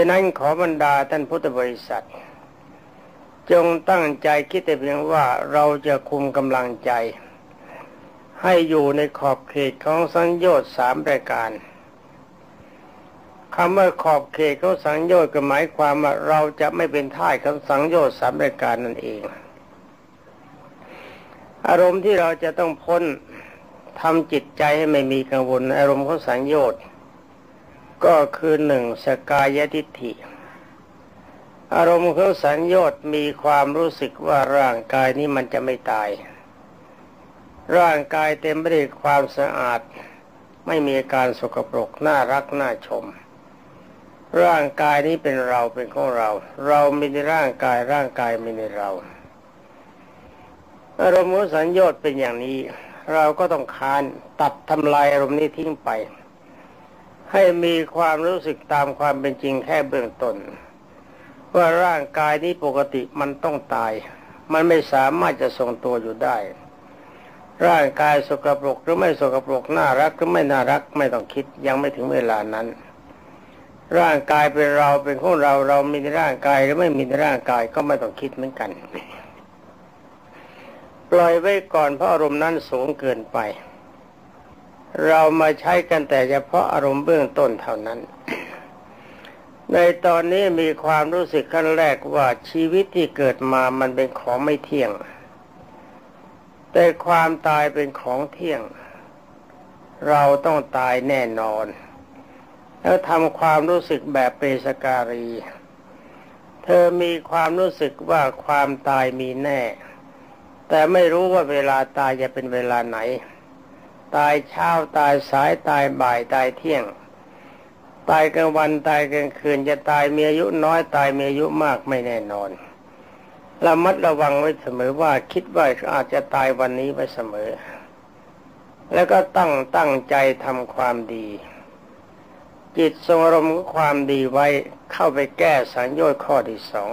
ฉะนั้นขอบรรดาท่านพุทธบริษัท จงตั้งใจคิดแต่เพียงว่าเราจะคุมกำลังใจ ให้อยู่ในขอบเขตของสังโยชน์สามรายการคำว่าขอบเขตของสังโยชน์ก็หมายความว่าเราจะไม่เป็นท่ายของสังโยชน์สามรายการนั่นเอง อารมณ์ที่เราจะต้องพ้นทำจิตใจให้ไม่มีกังวล อารมณ์ของสังโยชน์ ก็คือหนึ่งสกายทิฏฐิ อารมณ์ของสัญญต์มีความรู้สึกว่าร่างกายนี้มันจะไม่ตาย ร่างกายเต็มไปด้วยความสะอาด ไม่มีการสกปรกน่ารักน่าชม ร่างกายนี้เป็นเราเป็นของเรา เรามีในร่างกายร่างกายมีในเรา อารมณ์ของสัญญต์เป็นอย่างนี้ เราก็ต้องคานตัดทำลายอารมณ์นี้ทิ้งไป ให้มีความรู้สึกตามความเป็นจริงแค่เบื้องต้นว่าร่างกายนี้ปกติมันต้องตาย มันไม่สามารถจะทรงตัวอยู่ได้ ร่างกายสกปรกหรือไม่สกปรกน่ารักหรือไม่น่ารักไม่ต้องคิดยังไม่ถึงเวลานั้น ร่างกายเป็นเราเป็นของเราเรามีในร่างกายหรือไม่มีในร่างกายก็ไม่ต้องคิดเหมือนกัน ปล่อยไว้ก่อนเพราะอารมณ์นั้นสูงเกินไป เรามาใช้กันแต่เฉพาะอารมณ์เบื้องต้นเท่านั้น ในตอนนี้มีความรู้สึกขั้นแรกว่าชีวิตที่เกิดมามันเป็นของไม่เที่ยง แต่ความตายเป็นของเที่ยง เราต้องตายแน่นอน แล้วทำความรู้สึกแบบเปสการี เธอมีความรู้สึกว่าความตายมีแน่ แต่ไม่รู้ว่าเวลาตายจะเป็นเวลาไหน ตายเช้าตายสายตายบ่ายตายเที่ยง ตายกลางวันตายกลางคืนจะตายมีอายุน้อยตายมีอายุมากไม่แน่นอนระมัดระวังไว้เสมอว่าคิดว่าอาจจะตายวันนี้ไว้เสมอ แล้วก็ตั้งตั้งใจทำความดี จิตทรงอารมณ์ความดีไว้เข้าไปแก้สัญญาข้อที่สอง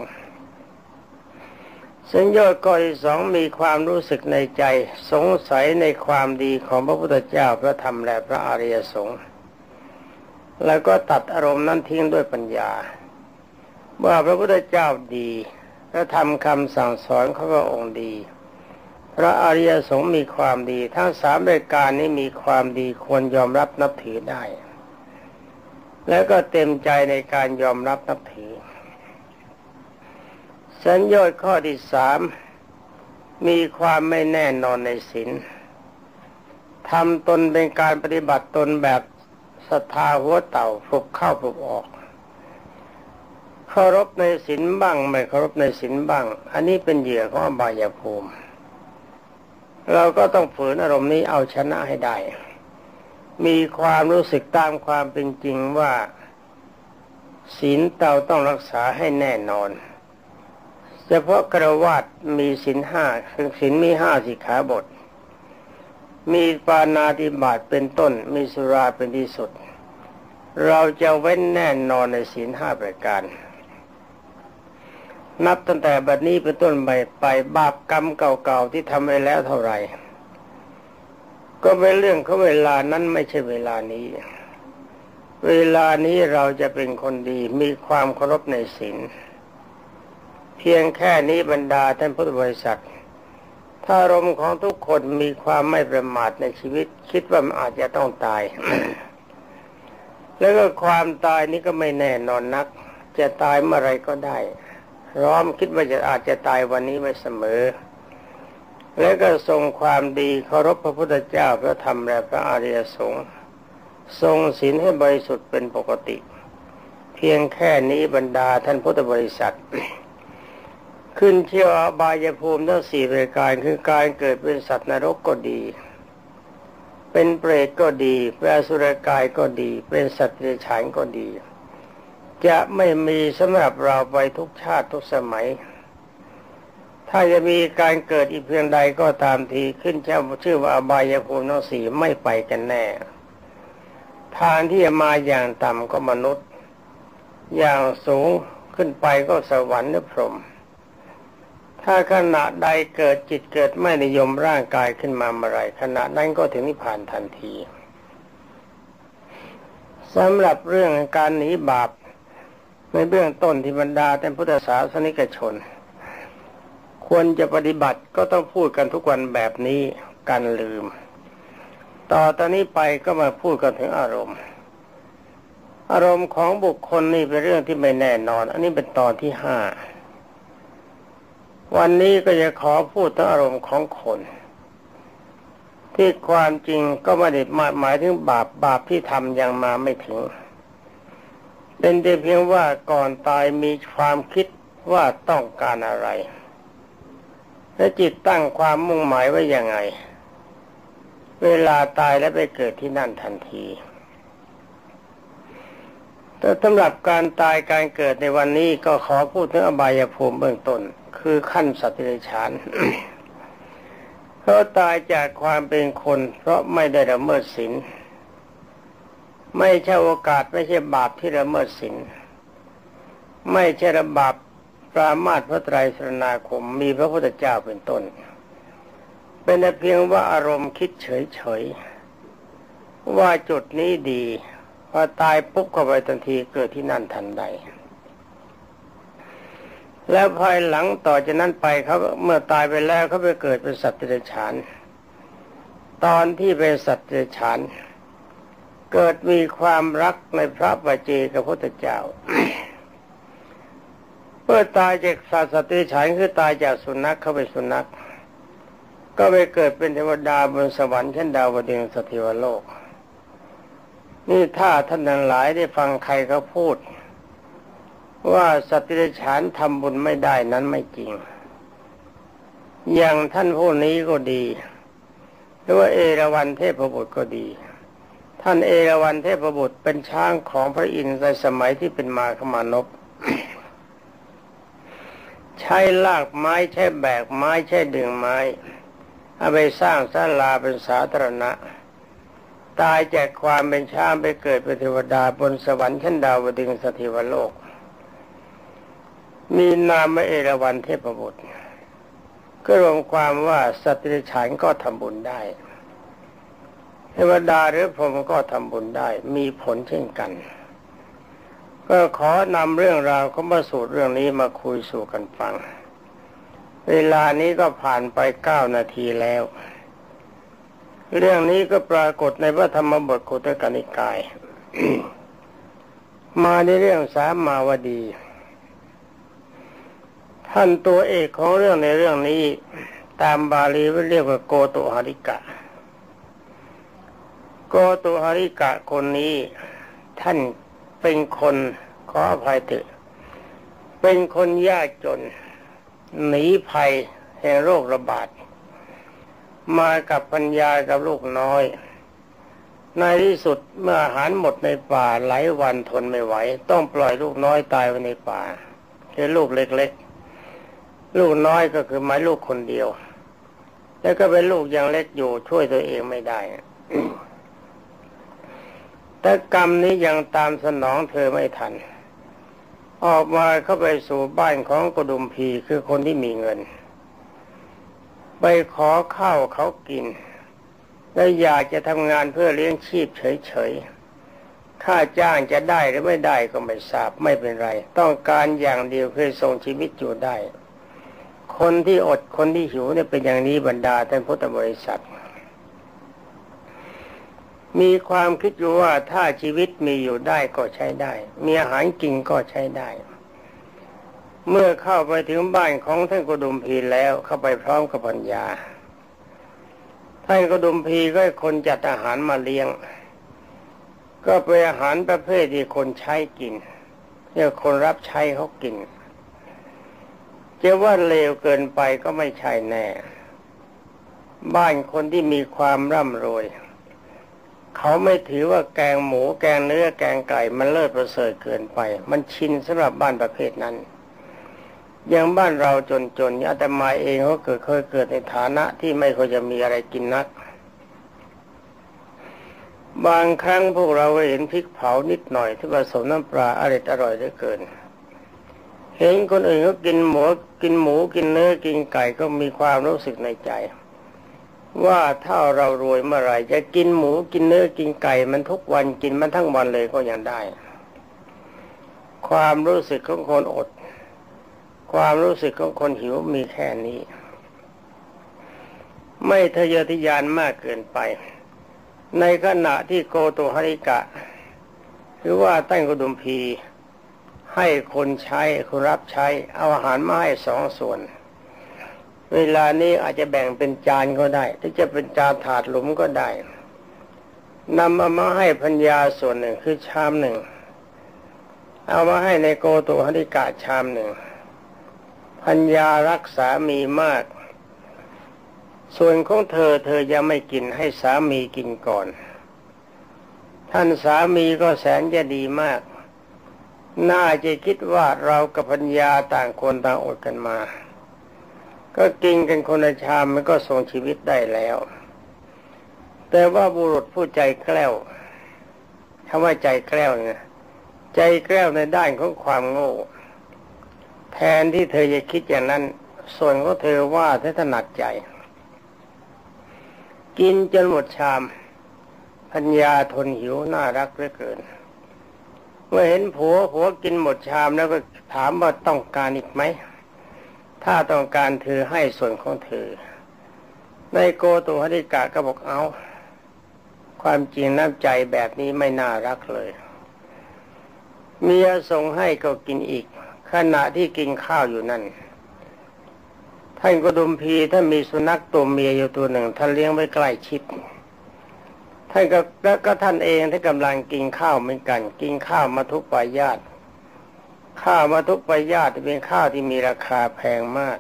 สัญญาข้อที่สองมีความรู้สึกในใจ สงสัยในความดีของพระพุทธเจ้าพระธรรมและพระอริยสงฆ์แล้วก็ตัดอารมณ์นั้นทิ้งด้วยปัญญา ว่าพระพุทธเจ้าดีพระธรรมคำสั่งสอนเขาก็องค์ดี พระอริยสงฆ์มีความดี ทั้งสามรายการนี้มีความดีควรยอมรับนับถือได้ แล้วก็เต็มใจในการยอมรับนับถือ สัญญาข้อที่สามมีความไม่แน่นอนในศีลทำตนเป็นการปฏิบัติตนแบบศรัทธาหัวเต่าฝึกเข้าฝึกออกเคารพในศีลบ้างไม่เคารพในศีลบ้าง อันนี้เป็นเหยื่อของอบายภูมิ เราก็ต้องฝืนอารมณ์นี้เอาชนะให้ได้ มีความรู้สึกตามความเป็นจริงว่าศีลเต่าต้องรักษาให้แน่นอน เฉพาะกระวาดมีสินห้าสินมีห้าสิขาบท มีปานาติบาตเป็นต้น มีสุราเป็นที่สุด เราจะเว้นแน่นอนในศีลห้าประการ นับตั้งแต่บัดนี้เป็นต้นไปไปบาปกรรมเก่าๆที่ทำไปแล้วเท่าไหร่ ก็เป็นเรื่องเของเวลานั้นไม่ใช่เวลานี้ เวลานี้เราจะเป็นคนดีมีความเคารพในศีล พียงแค่นี้บรรดาท่านพุทธบริษัท ถ้าอารมณ์ของทุกคนมีความไม่ประมาทในชีวิต คิดว่ามันอาจจะต้องตาย แล้วก็ความตายนี้ก็ไม่แน่นอนนัก จะตายเมื่อไรก็ได้ร้อมคิดว่าจะอาจจะตายวันนี้ไม่เสมอ แล้วก็ทรงความดีเคารพพระพุทธเจ้าพระธรรมและพระอริยสงฆ์ทรงศีลให้บริสุทธิ์เป็นปกติ เพียงแค่นี้บรรดาท่านพุทธบริษัท ขึ้นเที่ยวอบายภูมิทั้งสี่รายการคือการเกิดเป็นสัตว์นรกก็ดี เป็นเปรตก็ดีเป็นอสุรกายก็ดี เป็นสัตว์เดรัจฉานก็ดี จะไม่มีสำหรับเราไปทุกชาติทุกสมัย ถ้าจะมีการเกิดอีกเพียงใดก็ตามทีขึ้นเจ้าชื่อว่าอบายภูมิทั้งสี่ไม่ไปกันแน่ ทางที่จะมาอย่างต่ำก็มนุษย์ อย่างสูงขึ้นไปก็สวรรค์หรือพรหม ถ้าขณะใดเกิดจิตเกิดไม่นิยมร่างกายขึ้นมาเมื่อไรขณะนั้นก็ถึงนิพพานทันทีสำหรับเรื่องการหนีบาป ในเบื้องต้นที่บรรดาแต่พุทธศาสนิกชน ควรจะปฏิบัติก็ต้องพูดกันทุกวันแบบนี้กันลืม ต่อตอนนี้ไปก็มาพูดกันถึงอารมณ์ อารมณ์ของบุคคลนี่เป็นเรื่องที่ไม่แน่นอน อันนี้เป็นตอนที่ห้า วันนี้ก็จะขอพูดถึงอารมณ์ของคน ที่ความจริงก็ไม่ได้หมายถึงบาปบาปที่ทำยังมาไม่ถึง เป็นแต่เพียงว่าก่อนตายมีความคิดว่าต้องการอะไร และจิตตั้งความมุ่งหมายไว้ยังไง เวลาตายแล้วไปเกิดที่นั่นทันทีแต่สำหรับการตายการเกิดในวันนี้ก็ขอพูดถึงอบายภูมิเบื้องต้น คือขั้นสัตว์เดรัจฉานเขาตายจากความเป็นคน เพราะไม่ได้ละเมิดศีลไม่ใช่โอกาสไม่ใช่บาปที่ละเมิดศีลไม่ใช่ระบาปปรามาตพระไตรสรณาคมมีพระพุทธเจ้าเป็นต้น เป็นแต่เพียงว่าอารมณ์คิดเฉยๆว่าจุดนี้ดีพอตายปุ๊บเข้าไปทันทีเกิดที่นั่นทันใด แล้วภายหลังต่อจากนั้นไปเขาเมื่อตายไปแล้วเขาไปเกิดเป็นสัตว์เดรัจฉาน ตอนที่เป็นสัตว์เดรัจฉาน เกิดมีความรักในพระบัจเจกับพระพุทธเจ้าเมื่อตายจากสัตว์เดรัจฉานคือตายจากสุนัขเข้าไปสุนัข ก็ไปเกิดเป็นเทวดาบนสวรรค์เช่นดาวดึงสถิวโลก นี่ถ้าท่านทั้งหลายได้ฟังใครเขาพูด ว่าสัตว์เดรัจฉานทำบุญไม่ได้นั้นไม่จริง อย่างท่านผู้นี้ก็ดี หรือว่าเอราวันเทพบุตรก็ดี ท่านเอราวันเทพบุตรเป็นช้างของพระอินทร์ในสมัยที่เป็นมาขมานพใช้ลากไม้ใช้แบกไม้ใช้ดึงไม้เอาไปสร้างศาลาเป็นสาธารณะ ตายจากความเป็นช้างไปเกิดเป็นเทวดาบนสวรรค์ชั้นดาวดึงสถิวโลก มีนามเอราวันเทพบุตร ก็รวมความว่าสัตว์ดิฉันก็ทำบุญได้เทวดาหรือพรหมก็ทำบุญได้ มีผลเช่นกัน ก็ขอนำเรื่องราวของมาสูตรเรื่องนี้มาคุยสู่กันฟัง เวลานี้ก็ผ่านไปเก้านาทีแล้ว เรื่องนี้ก็ปรากฏในพระธรรมบทโคตกนิกาย มาในเรื่องสามมาวดี ท่านตัวเอกของเรื่องในเรื่องนี้ ตามบาลีเรียกว่าโกตุหาริกะ โกตุหาริกะคนนี้ ท่านเป็นคนขออภัยเถอะเป็นคนยากจน หนีภัยแห่งโรคระบาด มากับปัญญากับลูกน้อย ในที่สุดเมื่ออาหารหมดในป่าหลายวันทนไม่ไหว ต้องปล่อยลูกน้อยตายไว้ในป่าคือลูกเล็กๆ ลูกน้อยก็คือหมายลูกคนเดียว แล้วก็เป็นลูกยังเล็กอยู่ช่วยตัวเองไม่ได้แต่กรรมนี้ยังตามสนองเธอไม่ทัน ออกมาเข้าไปสู่บ้านของกดุมพีคือคนที่มีเงิน ไปขอข้าวเขากิน และอยากจะทำงานเพื่อเลี้ยงชีพเฉยๆ ค่าจ้างจะได้หรือไม่ได้ก็ไม่ทราบไม่เป็นไร ต้องการอย่างเดียวคือทรงชีวิตอยู่ได้ คนที่อดคนที่หิวเนี่ยเป็นอย่างนี้บรรดาท่านพุทธบริษัท มีความคิดอยู่ว่าถ้าชีวิตมีอยู่ได้ก็ใช้ได้ มีอาหารกินก็ใช้ได้ เมื่อเข้าไปถึงบ้านของท่านกุดุมพีแล้วเข้าไปพร้อมกับปัญญาท่านกุดุมพีก็คนจัดอาหารมาเลี้ยง ก็เป็นอาหารประเภทที่คนใช้กินเรียกคนรับใช้เขากิน จะว่าเลวเกินไปก็ไม่ใช่แน่ บ้านคนที่มีความร่ำรวย เขาไม่ถือว่าแกงหมูแกงเนื้อแกงไก่มันเลิศประเสริฐเกินไป มันชินสำหรับบ้านประเภทนั้นอย่างบ้านเราจนๆอาตมาเองเขาเกิดเคยเกิดในฐานะที่ไม่ค่อยจะมีอะไรกินนัก บางครั้งพวกเราเห็นพริกเผานิดหน่อยที่ผสมน้ำปลาอร่อยอร่อยเหลือเกิน เห็นคนอื่นเขากินหมูกินหมูกินเนื้อกินไก่ก็มีความรู้สึกในใจ ว่าถ้าเรารวยเมื่อไรจะกินหมูกินเนื้อกินไก่ มันทุกวันกินมันทั้งวันเลยก็ยังได้ ความรู้สึกของคนอด ความรู้สึกของคนหิวมีแค่นี้ ไม่ทะเยอทะยานมากเกินไป ในขณะที่โกโตฮริกะ หรือว่าตั้งกดุมพี ให้คนใช้คนรับใช้เอาอาหารมาให้สองส่วน เวลานี้อาจจะแบ่งเป็นจานก็ได้ถ้าจะเป็นจานถาดหลุมก็ได้นำมามาให้พัญญาส่วนหนึ่งคือชามหนึ่ง เอามาให้ในโกตุหริกาชามหนึ่งพัญญารักสามีมาก ส่วนของเธอเธอยังไม่กินให้สามีกินก่อน ท่านสามีก็แสนจะดีมาก น่าจะคิดว่าเรากับพัญญาต่างคนต่างอดกันมา ก็กินกันคนละชามมันก็ทรงชีวิตได้แล้ว แต่ว่าบุรุษผู้ใจแกล้วคำว่าใจแกล้วเนี่ยใจแกล้วในด้านของความโง่ แทนที่เธอจะคิดอย่างนั้น ส่วนของเธอว่าเธอถนัดใจ กินจนหมดชาม พัญญาทนหิวน่ารักเหลือเกิน เมื่อเห็นผัวผัวกินหมดชามแล้วก็ถามว่าต้องการอีกไหม ถ้าต้องการเธอให้ส่วนของเธอ ในโกตุหริกะก็บอกเอา ความจริงน้ำใจแบบนี้ไม่น่ารักเลย เมียส่งให้ก็กินอีก ขณะที่กินข้าวอยู่นั่น ท่านก็ดุมพีถ้ามีสุนัขตัวเมียอยู่ตัวหนึ่งท่านเลี้ยงไว้ใกล้ชิด ท่านก็แล้วก็ท่านเองที่กำลังกินข้าวเหมือนกัน กินข้าวมาทุกปายาตข้าวมาทุกปญาตเป็นข้าวที่มีราคาแพงมาก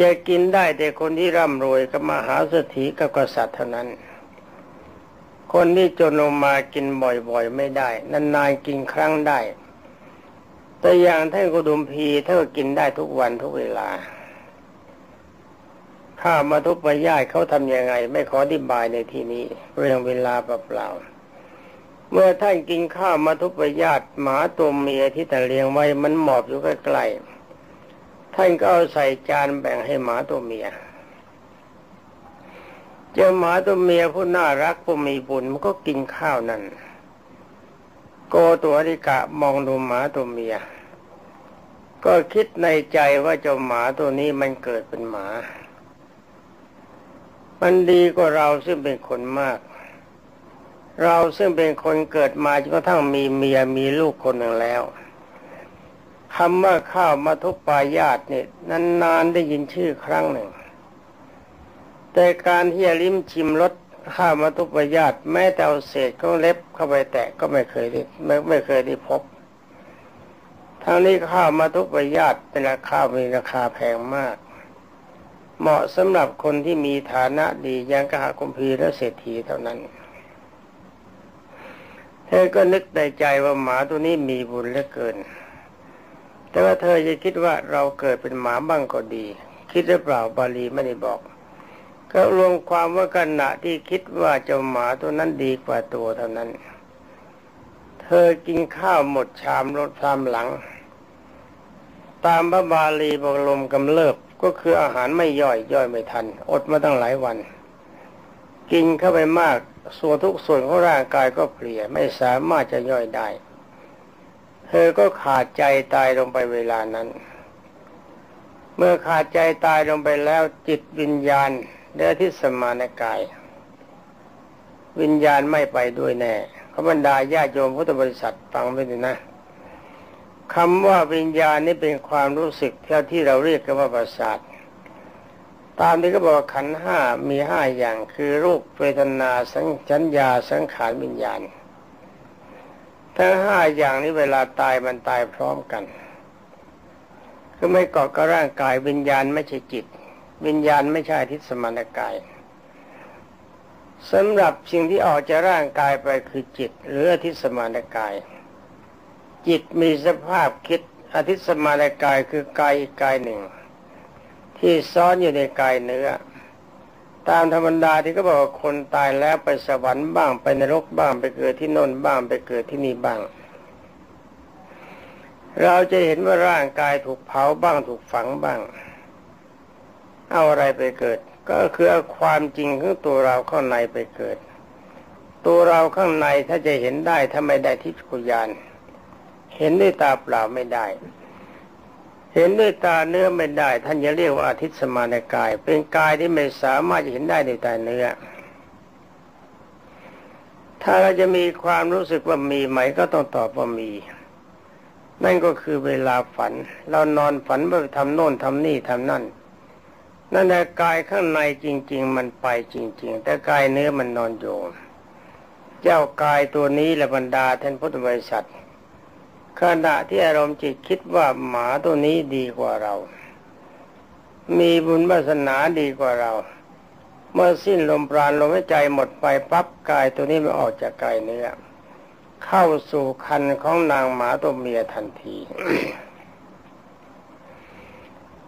จะกินได้แต่คนที่ร่ำรวยกับมหาเศรษฐีกับกษัตริย์เท่านั้น คนที่จนลงมากินบ่อยๆไม่ได้นานๆกินครั้งได้ แต่อย่างท่านกุดุมพีถ้ากินได้ทุกวันทุกเวลา ข้ามาทุกปญาติเขาทำยังไง ไม่ขออธิบายในที่นี้ เรื่องเวลาเปล่าเมื่อท่านกินข้าวมาทุกปญาติหมาตัวเมียที่แต่เลี้ยงไว้มันหมอบอยู่ใกล้ๆท่านก็เอาใส่จานแบ่งให้หมาตัวเมียเจ้าหมาตัวเมียผู้น่ารักผู้มีบุญมันก็กินข้าวนั่นโกตัวอริกะมองดูหมาตัวเมีย ก็คิดในใจว่าเจ้าหมาตัวนี้มันเกิดเป็นหมา มันดีกว่าเราซึ่งเป็นคนมาก เราซึ่งเป็นคนเกิดมาจนกระทั่งมีเมียมีลูกคนหนึ่งแล้วคำว่าข้าวมาทุปปายาตเนี่ยนานๆได้ยินชื่อครั้งหนึ่ง แต่การที่จะลิ้มชิมรสข้าวมาทุปายาตแม้แต่เอาเศษของเล็บเข้าไปแตะก็ไม่เคยได้ไม่ไม่เคยได้พบ ทั้งนี้ข้าวมาทุปายาตเป็นราคามีราคาแพงมาก เหมาะสำหรับคนที่มีฐานะดีอย่างกหาคุมพีและเศรษฐีเท่านั้นเธอก็นึกในใจว่าหมาตัวนี้มีบุญเหลือเกิน แต่ว่าเธอจะคิดว่าเราเกิดเป็นหมาบ้างก็ดี คิดหรือเปล่าบาลีไม่ได้บอก ก็รวมความว่าขณะที่คิดว่าเจ้าหมาตัวนั้นดีกว่าตัวเท่านั้น เธอกินข้าวหมดชามรถตามหลัง ตามพระบาลีบอกลมกำเริบ ก็คืออาหารไม่ย่อยย่อยไม่ทัน อดมาตั้งหลายวัน กินเข้าไปมาก ส่วนทุกส่วนของร่างกายก็เปลี่ยไม่สามารถจะย่อยได้ เธอก็ขาดใจตายลงไปเวลานั้น เมื่อขาดใจตายลงไปแล้วจิตวิญญาณเดือที่สมานกาย วิญญาณไม่ไปด้วยแน่ขบรรดาญาโยมพุทธบริษัทฟังไปดูนะ คำว่าวิญญาณนี่เป็นความรู้สึกเท่าที่เราเรียกกันว่าประสาทตามที่ก็บอกขันห้ามีห้าอย่างคือรูปเวทนาสัญชัญญาสังขารวิญญาณ ทั้งห้าอย่างนี้เวลาตายมันตายพร้อมกันคือไม่เกาะกับร่างกายวิญญาณไม่ใช่จิต วิญญาณไม่ใช่ทิศสมานกายสำหรับสิ่งที่ออกจากร่างกายไปคือจิต หรือทิศสมานกาย จิตมีสภาพคิดอธิสมานกายคือกายกายหนึ่ง ที่ซ้อนอยู่ในกายเนื้อ ตามธรรมดาที่ก็บอกว่าคนตายแล้วไปสวรรค์บ้างไปนรกบ้างไปเกิดที่โน่นบ้างไปเกิดที่นี่บ้าง เราจะเห็นว่าร่างกายถูกเผาบ้างถูกฝังบ้าง เอาอะไรไปเกิด ก็คือเอาความจริงของตัวเราข้างในไปเกิด ตัวเราข้างในถ้าจะเห็นได้ถ้าไม่ได้ทิพยาน เห็นด้วยตาเปล่าไม่ได้ เห็นด้วยตาเนื้อไม่ได้ ท่านจะเรียกว่าอาทิตย์สมานกาย เป็นกายที่ไม่สามารถจะเห็นได้ด้วยตาเนื้อ ถ้าเราจะมีความรู้สึกว่ามีไหมก็ต้องตอบว่ามี นั่นก็คือเวลาฝัน เรานอนฝันว่าทำโน่นทำนี่ทำนั่นนั่นแต่กายข้างในจริง ๆ มันไปจริง ๆ แต่กายเนื้อมันนอนอยู่ เจ้ากายตัวนี้และบรรดาท่านพุทธบริษัท ขณะที่อารมณ์จิตคิดว่าหมาตัวนี้ดีกว่าเรา มีบุญวาสนาดีกว่าเรา เมื่อสิ้นลมปราณลมหายใจหมดไปปั๊บกายตัวนี้มันออกจากกายเนื้อเข้าสู่คันของนางหมาตัวเมียทันที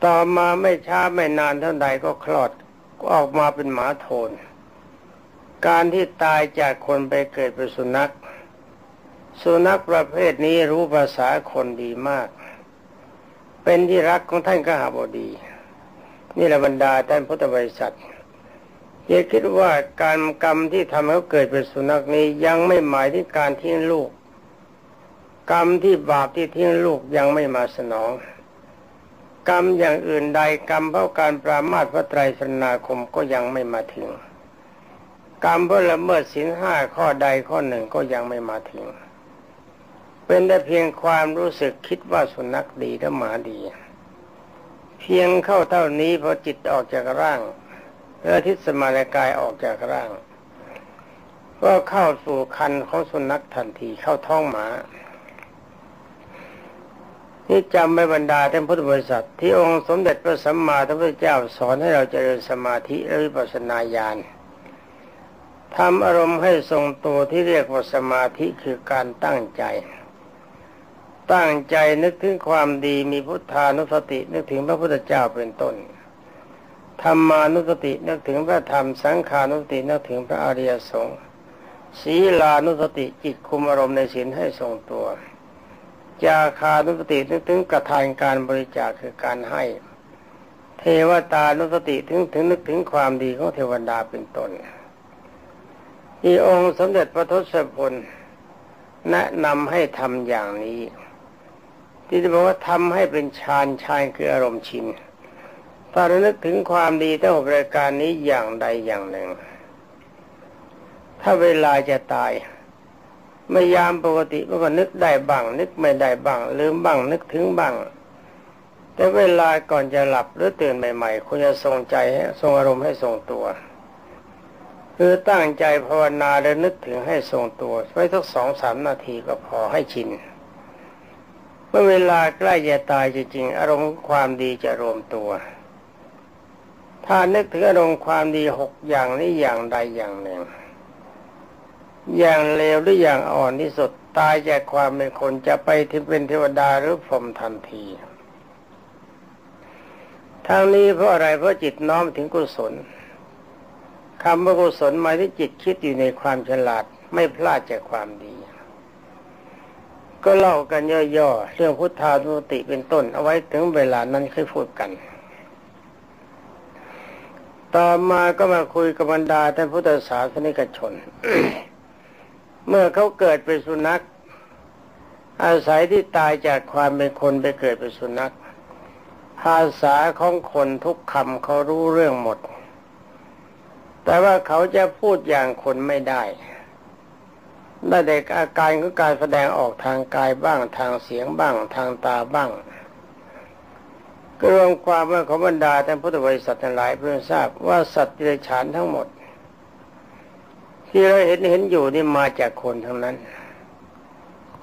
ต่อมาไม่ช้าไม่นานเท่าใดก็คลอดก็ออกมาเป็นหมาโทน การที่ตายจากคนไปเกิดเป็นสุนัข สุนัขประเภทนี้รู้ภาษาคนดีมาก เป็นที่รักของท่านกหาบดี นี่แหละบรรดาท่านพุทธบริษัทอย่าคิดว่าการกรรมที่ทำให้เขาเกิดเป็นสุนัขนี้ยังไม่หมายถึงการทิ้งลูก กรรมที่บาปที่ทิ้งลูกยังไม่มาสนอง กรรมอย่างอื่นใดกรรมเพราะการปรามาสพระไตรสนาคมก็ยังไม่มาถึง กรรมเพราะละเมิดศีลห้าข้อใดข้อหนึ่งก็ยังไม่มาถึง เป็นแต่เพียงความรู้สึกคิดว่าสุนัขดีและหมาดี เพียงเข้าเท่านี้พอจิตออกจากร่างเอทิศสมานกายออกจากร่าง ก็เข้าสู่คันของสุนัขทันทีเข้าท้องหมานี่จำไม่บรรดาท่านพุทธบริษัท ที่องค์สมเด็จพระสัมมาสัมพุทธเจ้าสอนให้เราเจริญสมาธิและวิปัสสนาญาณทำอารมณ์ให้ทรงตัวที่เรียกว่าสมาธิคือการตั้งใจ ตั้งใจนึกถึงความดีมีพุทธานุสตินึกถึงพระพุทธเจ้าเป็นต้นธรรมานุสตินึกถึงพระธรรมสังขานุสตินึกถึงพระอริยสงฆ์ศีลานุสติจิตคุมอารมณ์ในศีลให้ทรงตัว จาคานุสตินึกถึงกระทานการบริจาคคือการให้ เทวตานุสติถึงถึงนึกถึงความดีของเทวดาเป็นต้นที่องค์สมเด็จพระทศพลแนะนำให้ทำอย่างนี้ ที่จะบอกว่าทำให้เป็นฌานฌานคืออารมณ์ชินถ้ารานึกถึงความดีทั้งหกรายการนี้อย่างใดอย่างหนึ่ง ถ้าเวลาจะตายไม่ยามปกติมันก็นึกได้บ้าง นึกไม่ได้บ้าง ลืมบ้างนึกถึงบ้าง แต่เวลาก่อนจะหลับหรือตื่นใหม่ๆคุณจะทรงใจทรงอารมณ์ให้ทรงตัวคือตั้งใจภาวนาแล้วนึกถึงให้ทรงตัวไว้สักสองสามนาทีก็พอให้ชิน เมื่อเวลาใกล้จะตายจริงๆ อารมณ์ความดีจะรวมตัว ถ้านึกถึงอารมณ์ความดีหกอย่างนี้อย่างใดอย่างหนึ่ง อย่างเลวหรืออย่างอ่อนที่สุดตายจากความเป็นคนจะไปที่เป็นเทวดาหรือพรหมทันทีทางนี้เพราะอะไรเพราะจิตน้อมถึงกุศลคำว่ากุศลหมายที่จิตคิดอยู่ในความฉลาดไม่พลาดจากความดี ก็เล่ากันย่อๆเรื่องพุทธานุติเป็นต้น เอาไว้ถึงเวลานั้นค่อยพูดกัน ต่อมาก็มาคุยกับบรรดาท่านพุทธศาสนิกชน เมื่อเขาเกิดเป็นสุนัข อาศัยที่ตายจากความเป็นคนไปเกิดเป็นสุนัข ภาษาของคนทุกคำเขารู้เรื่องหมด แต่ว่าเขาจะพูดอย่างคนไม่ได้ ได้แต่อาการของการแสดงออกทางกายบ้างทางเสียงบ้างทางตาบ้างกรวมความว่าของบรรดาท่านพุทธบริษัทหลายเพื่อทราบว่าสัตว์เดรัจฉานทั้งหมด ที่เราเห็นเห็นอยู่นี่มาจากคนทั้งนั้น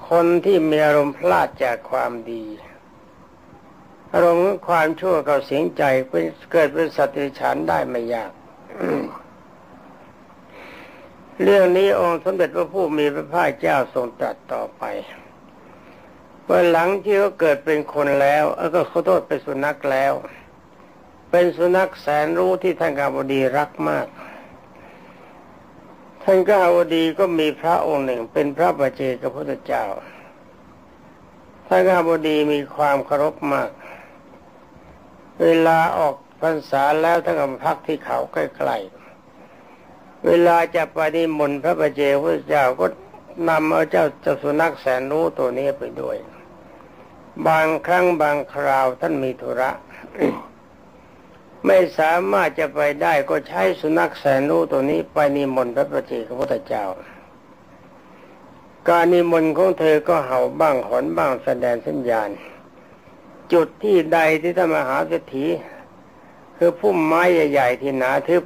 คนที่มีอารมณ์พลาดจากความดี อารมณ์ความชั่วกับเสียงใจเกิดเป็นสัตว์เดรัจฉานได้ไม่ยาก เรื่องนี้องค์สมเด็จพระผู้มีพระภาคเจ้าทรงตรัสต่อไปว่าหลังที่เขาเกิดเป็นคนแล้วก็ขอโทษเป็นสุนัขแล้ว เป็นสุนัขแสนรู้ที่ท่านกาบดีรักมาก ท่านกาบดีก็มีพระองค์หนึ่ง เป็นพระบาเจกพุทธเจ้า ท่านกาบดีมีความเคารพมาก เวลาออกพรรษาแล้วท่านก็พักที่เขาใกล้ๆ เวลาจะไปนิมนต์พระบาเจพระเจ้าก็นำเอาเจ้าเจ้าสุนัขแสนรู้ตัวนี้ไปด้วย บางครั้งบางคราวท่านมีธุระ ไม่สามารถจะไปได้ก็ใช้สุนัขแสนรู้ตัวนี้ไปนิมนต์พระบาเจพระพุทธเจ้า การนิมนต์ของเธอก็เห่าบ้างหอนบ้างแสดงสัญญาณ จุดที่ใดที่ท่านมหาเศรษฐีคือพุ่มไม้ใหญ่ ๆ ที่หนาทึบ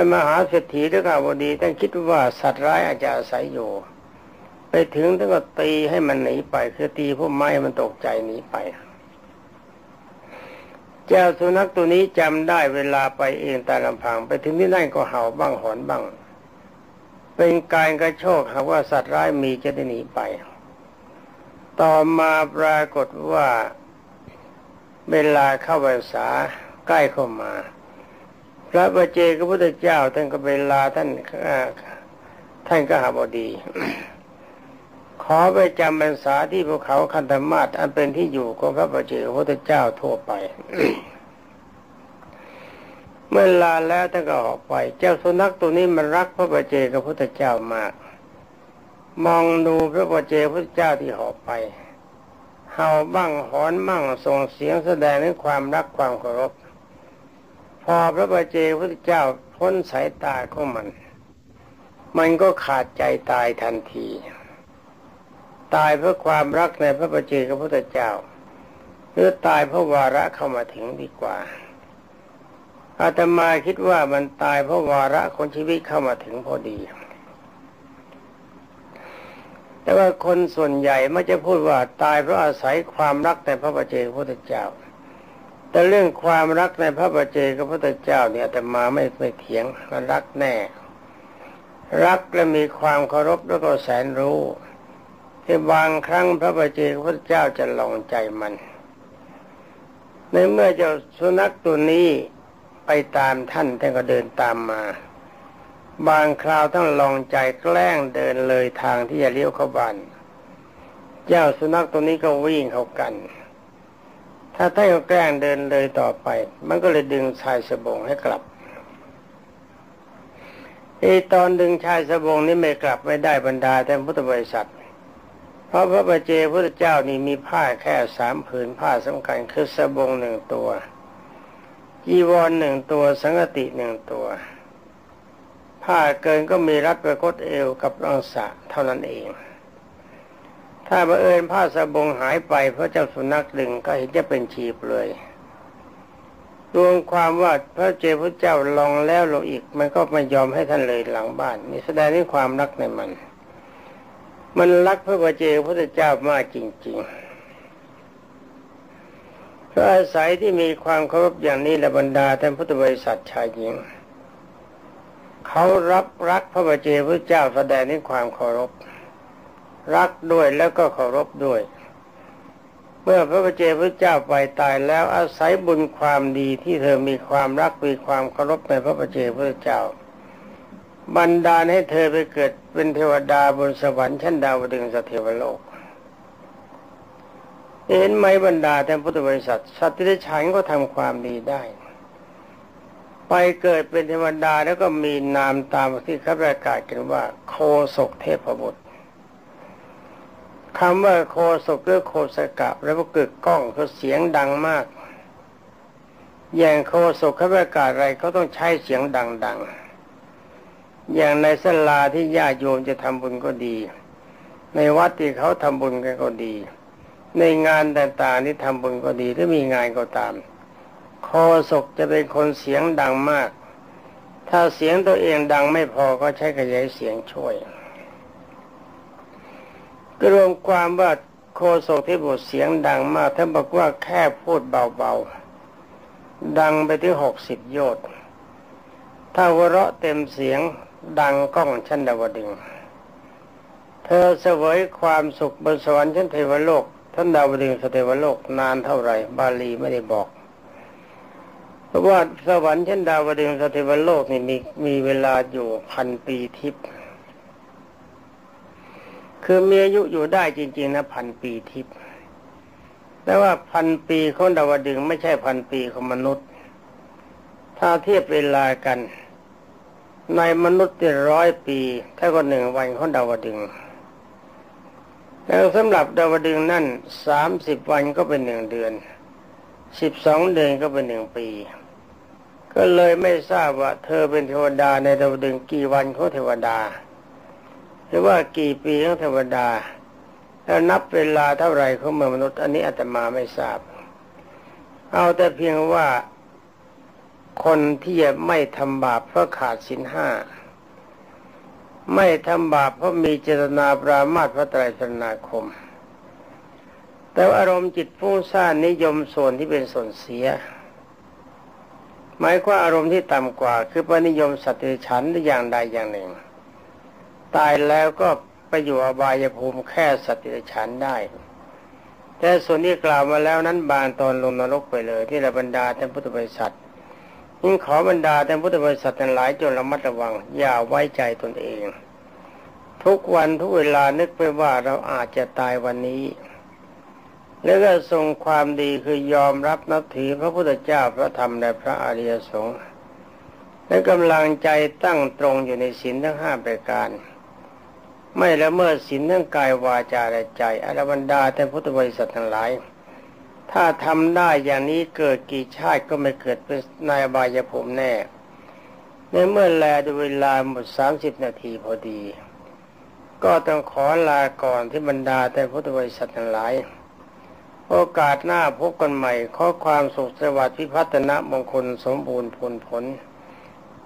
ท่านมหาเศรษฐีด้วยกาบดีท่านคิดว่าสัตว์ร้ายอาจจะอาศัยอยู่ ไปถึงท่านก็ตีให้มันหนีไป คือตีพวกไม้มันตกใจหนีไป เจ้าสุนัขตัวนี้จำได้เวลาไปเองตาลำพัง ไปถึงที่นั่นก็เห่าบ้างหอนบ้าง เป็นการกระโชกหาว่าสัตว์ร้ายมีจะได้หนีไป ต่อมาปรากฏว่าเวลาเข้าพรรษาใกล้เข้ามา พระบาเจกพุทธเจ้าท่านก็เวลาท่านท่านก็หาบดี ขอไปจำพรรษาที่ภูเขาคันธมาศอันเป็นที่อยู่ของพระบาเจกพุทธเจ้าทั่วไป เมื่อลาแล้วท่านก็ออกไป เจ้าสุนัขตัวนี้มันรักพระบาเจกพุทธเจ้ามาก มองดูพระบาเจกพุทธเจ้าที่หอบไปเห่าบ้างหอนบ้างส่งเสียงแสดงถึงความรักความเคารพ อพระบาเจพระเจ้าพ้นสายตาของมัน มันก็ขาดใจตายทันที ตายเพราะความรักในพระบาเจกับพระเจ้า หรือตายเพราะวาระเข้ามาถึงดีกว่าอาตมาคิดว่ามันตายเพราะวาระคนชีวิตเข้ามาถึงพอดี แต่ว่าคนส่วนใหญ่ไม่จะพูดว่าตายเพราะอาศัยความรักในพระบาเจพระพุทธเจ้า แต่เรื่องความรักในพระบาเจกับพระเจ้าเนี่ยแต่มาไม่ไม่เถียงมันรักแน่ รักและมีความเคารพแล้วก็แสนรู้ที่บางครั้งพระบาเจกับพระเจ้าจะลองใจมัน ในเมื่อเจ้าสุนัขตัวนี้ไปตามท่านท่านก็เดินตามมา บางคราวต้องลองใจแกล้งเดินเลยทางที่จะเลี้ยวเข้าบ้าน เจ้าสุนัขตัวนี้ก็วิ่งเข้ากัน ถ้าท่านแกล้งเดินเลยต่อไป มันก็เลยดึงชายสบงให้กลับไอตอนดึงชายสบงนี้ไม่กลับไม่ได้บรรดาแต่พุทธบริษัท เพราะพระบาเจพระเจ้านี่มีผ้าแค่สามผืนผ้าสำคัญคือสบงหนึ่งตัวจีวรหนึ่งตัวสังกติหนึ่งตัว ผ้าเกินก็มีรัดประคตเอวกับรังสะเท่านั้นเอง ถ้าบังเอิญผ้าสบงหายไปเพราะเจ้าสุนัขดึงก็เห็นจะเป็นชีพเลยรวมความว่าพระเจ้าพระเจ้าลองแล้วลงอีก มันก็ไม่ยอมให้ท่านเลยหลังบ้านนี่แสดงถึงความรักในมัน มันรักพระบาเจ้าพระเจ้ามากจริงๆเพราะอาศัยที่มีความเคารพอย่างนี้และบรรดาท่านพุทธบริษัทชายหญิง เขารับรักพระบาเจ้าพระเจ้าแสดงถึงความเคารพ รักด้วยแล้วก็เคารพด้วย เมื่อพระเจ้าพระเจ้าไปตายแล้วอาศัยบุญความดีที่เธอมีความรักมีความเคารพในพระเจ้าพระเจ้าบันดาลให้เธอไปเกิดเป็นเทวดาบนสวรรค์ชั้นดาวดึงสเทวโลกเห็นไหมบรรดาแต่พุทธบริษัท สัตว์ที่ฉันก็ทำความดีได้ ไปเกิดเป็นเทวดาแล้วก็มีนามตามที่เขาประกาศกันว่า โคศกเทพบุตร คำว่าโคศกหรือโคสกะแล้วก็เกิดกล้องคือเสียงดังมาก อย่างโคศกเขาประกาศอะไรเขาต้องใช้เสียงดัง ๆ อย่างในสลาที่ญาติโยมจะทำบุญก็ดี ในวัดที่เขาทำบุญกันก็ดี ในงานต่างๆที่ทำบุญก็ดีหรือมีงานก็ตาม โคศกจะเป็นคนเสียงดังมาก ถ้าเสียงตัวเองดังไม่พอก็ใช้ขยายเสียงช่วย รวมความว่าโคศกที่บทเสียงดังมากท่านบอกว่าแค่พูดเบาๆ ดังไปที่หกสิบโยชน์ถ้าวเราะเต็มเสียงดังก้องชั้นดาวดึง เธอเสวยความสุขบนสวรรค์ชั้นเทวโลก ท่านดาวดึงสเทวโลกนานเท่าไหร่ บาลีไม่ได้บอก เพราะว่าสวรรค์ชั้นดาวดึงสเทวโลกนี่มีมีเวลาอยู่พันปีทิพย์ คือมีอายุอยู่ได้จริง ๆ นะพันปีทิพย์แต่ว่าพันปีของดาวดึงไม่ใช่พันปีของมนุษย์ ถ้าเทียบเวลากัน ในมนุษย์จะร้อยปีถ้าก็หนึ่งวันของดาวดึงแล้วสำหรับดาวดึงนั่นสามสิบวันก็เป็นหนึ่งเดือนสิบสองเดือนก็เป็นหนึ่งปี ก็เลยไม่ทราบว่า เธอเป็นเทวดาในดาวดึงกี่วันของเทวดา หรือว่ากี่ปีของเทวดา แล้วนับเวลาเท่าไรของเมืองมนุษย์ อันนี้อาตมาไม่ทราบ เอาแต่เพียงว่าคนที่ไม่ทำบาปเพราะขาดสินห้าไม่ทำบาปเพราะมีเจตนาปรามาตพระไตรสนาคม แต่อารมณ์จิตฟุ้งซ่านนิยมส่วนที่เป็นส่วนเสีย หมายความอารมณ์ที่ต่ำกว่า คือปนิยมสัตว์ฉันหรืออย่างใดอย่างหนึ่ง ตายแล้วก็ไปอยู่อบายภูมิแค่สติฉันได้ แต่ส่วนที่กล่าวมาแล้วนั้นบางตอนลงนรกไปเลยที่ระบรรดาท่านพุทธบริษัทยิ่งขอบรรดาท่านพุทธบริษัททั้งหลายจนระมัดระวัง อย่าไว้ใจตนเอง ทุกวันทุกเวลานึกไปว่าเราอาจจะตายวันนี้ แล้วก็ทรงความดีคือยอมรับนับถือพระพุทธเจ้าพระธรรมและพระอริยสงฆ์และกำลังใจตั้งตรงอยู่ในศีลทั้งห้าประการ ไม่ละเมิดศีลทั้งกายวาจาและใจอรบรรดาแต่พุทธบริษัททั้งหลาย ถ้าทำได้อย่างนี้เกิดกี่ชาติก็ไม่เกิดเป็นนายบายภูมิแน่ ในเมื่อแลดูเวลาหมดสามสิบนาทีพอดี ก็ต้องขอลาก่อนที่บรรดาแต่พุทธบริษัททั้งหลาย โอกาสหน้าพบกันใหม่ขอความสุขสวัสดิ์พิพัฒนะมงคลสมบูรณ์ผลผล